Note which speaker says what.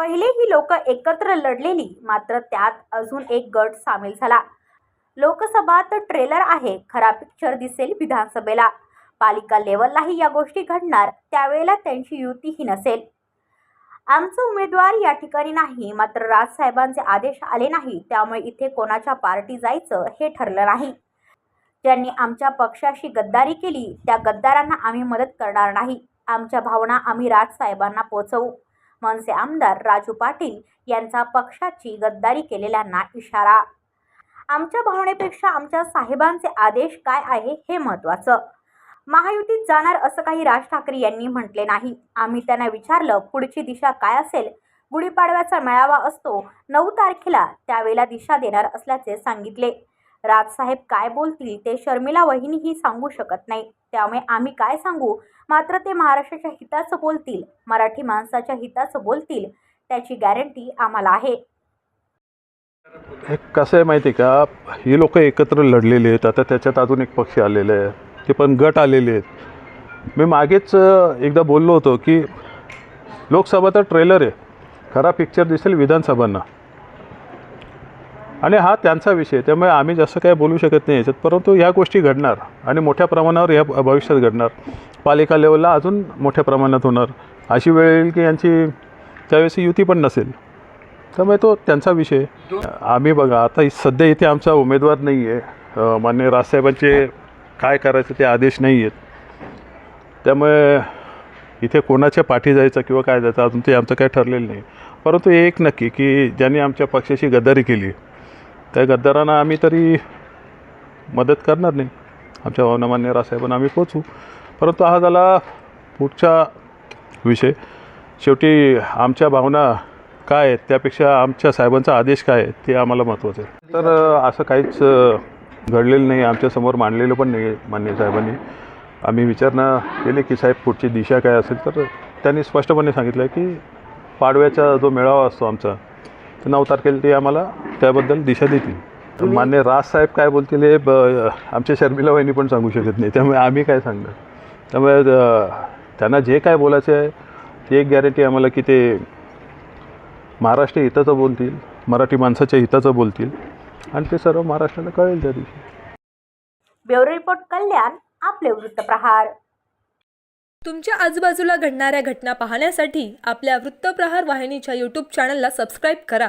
Speaker 1: पहिले ही लोक एकत्र लढलेली मात्र त्यात अजून एक गट सामील झाला. लोकसभात ट्रेलर आहे खरा पिक्चर दिसेल विधानसभेला. पालिका लेवललाही या गोष्टी घडणार त्यावेळेला त्यांची युतीही नसेल. आमचा उमेदवार या ठिकाणी नाही मात्र राजसाहेबांचे आदेश आले नाही त्यामुळे इथे कोणाच्या पार्टी जायचं हे ठरलं नाही. ज्यांनी आमच्या पक्षाशी गद्दारी केली त्या गद्दारांना आम्ही मदत करणार नाही. आमच्या भावना आम्ही राजसाहेबांना पोचवू. मनसे आमदार राजू पाटील यांचा पक्षाची गद्दारी केलेल्यांना इशारा. आमच्या भावनेपेक्षा आमच्या साहेबांचे आदेश काय आहे हे महत्त्वाचं. महायुतीत जाणार असं काही राज ठाकरे यांनी म्हटले नाही. आम्ही त्यांना विचारलं पुढची दिशा काय असेल? गुढीपाडव्याचा मेळावा असतो नऊ तारखेला त्यावेळेला दिशा देणार असल्याचे सांगितले. राजसाहेब काय बोलतील ते शर्मिला वहिनीही सांगू शकत नाही. त्यामुळे आम्ही काय सांगू? मात्र ते महाराष्ट्राच्या हिताचं बोलतील. मराठी माणसाच्या हिताचं बोलतील. त्याची गॅरंटी आम्हाला आहे.
Speaker 2: कसं आहे माहिती आहे का? ही लोक एकत्र लढलेली आहेत. आता त्याच्यात अजून एक पक्ष आलेले आहे. ते पण गट आलेले आहेत. मी मागेच एकदा बोललो होतो की लोकसभा तर ट्रेलर आहे. खरा पिक्चर दिसेल विधानसभांना. आणि हा त्यांचा विषय त्यामुळे आम्ही जास्त काय बोलू शकत नाही याच्यात. परंतु ह्या गोष्टी घडणार आणि मोठ्या प्रमाणावर या भविष्यात घडणार. पालिका लेवलला अजून मोठ्या प्रमाणात होणार. अशी वेळ येईल की यांची त्यावेळेस युती पण नसेल. त्यामुळे तो त्यांचा विषय. आम्ही बघा आता सध्या इथे आमचा उमेदवार नाही आहे मान्य राजसाहेबांचे काय करायचं ते आदेश नाही आहेत त्यामुळे इथे कोणाच्या पाठी जायचं किंवा काय जायचं अजून ते आमचं काय ठरलेलं नाही. परंतु एक नक्की की ज्यांनी आमच्या पक्षाशी गद्दारी केली त्या गद्दारांना आम्ही तरी मदत करणार नाही. आमच्या भावनामान्य रासाहेबांना आम्ही पोचू परंतु हा झाला पुढचा विषय. शेवटी आमच्या भावना काय आहेत? त्यापेक्षा आमच्या साहेबांचा आदेश काय आहे? ते आम्हाला महत्त्वाचं आहे. तर असं काहीच घडलेलं नाही. आमच्यासमोर मांडलेलं पण नाही मान्य साहेबांनी. आम्ही विचारणा केली की साहेब पुढची दिशा काय असेल? तर त्यांनी स्पष्टपणे सांगितलं की पाडव्याचा जो मेळावा असतो आमचा तर नऊ तारखेला ते आम्हाला त्याबद्दल दिशा देतील. मान्य राजसाहेब काय बोलतील हे आमच्या शर्मिला वहिनी पण सांगू शकत नाही. त्यामुळे आम्ही काय सांगणार? त्यामुळे त्यांना जे काय बोलायचं आहे ती एक गॅरंटी आम्हाला की ते महाराष्ट्र हिताचं बोलतील मराठी माणसाच्या हिताचं बोलतील आणि ते सर्व महाराष्ट्राला कळेल त्या दिवशी.
Speaker 1: ब्युरो रिपोर्ट कल्याण आपले वृत्तप्रहार
Speaker 3: तुमच्या आजूबाजूला घडणाऱ्या घटना पाहण्यासाठी आपल्या वृत्तप्रहार वाहिनीच्या यूट्यूब चॅनलला सबस्क्राईब करा.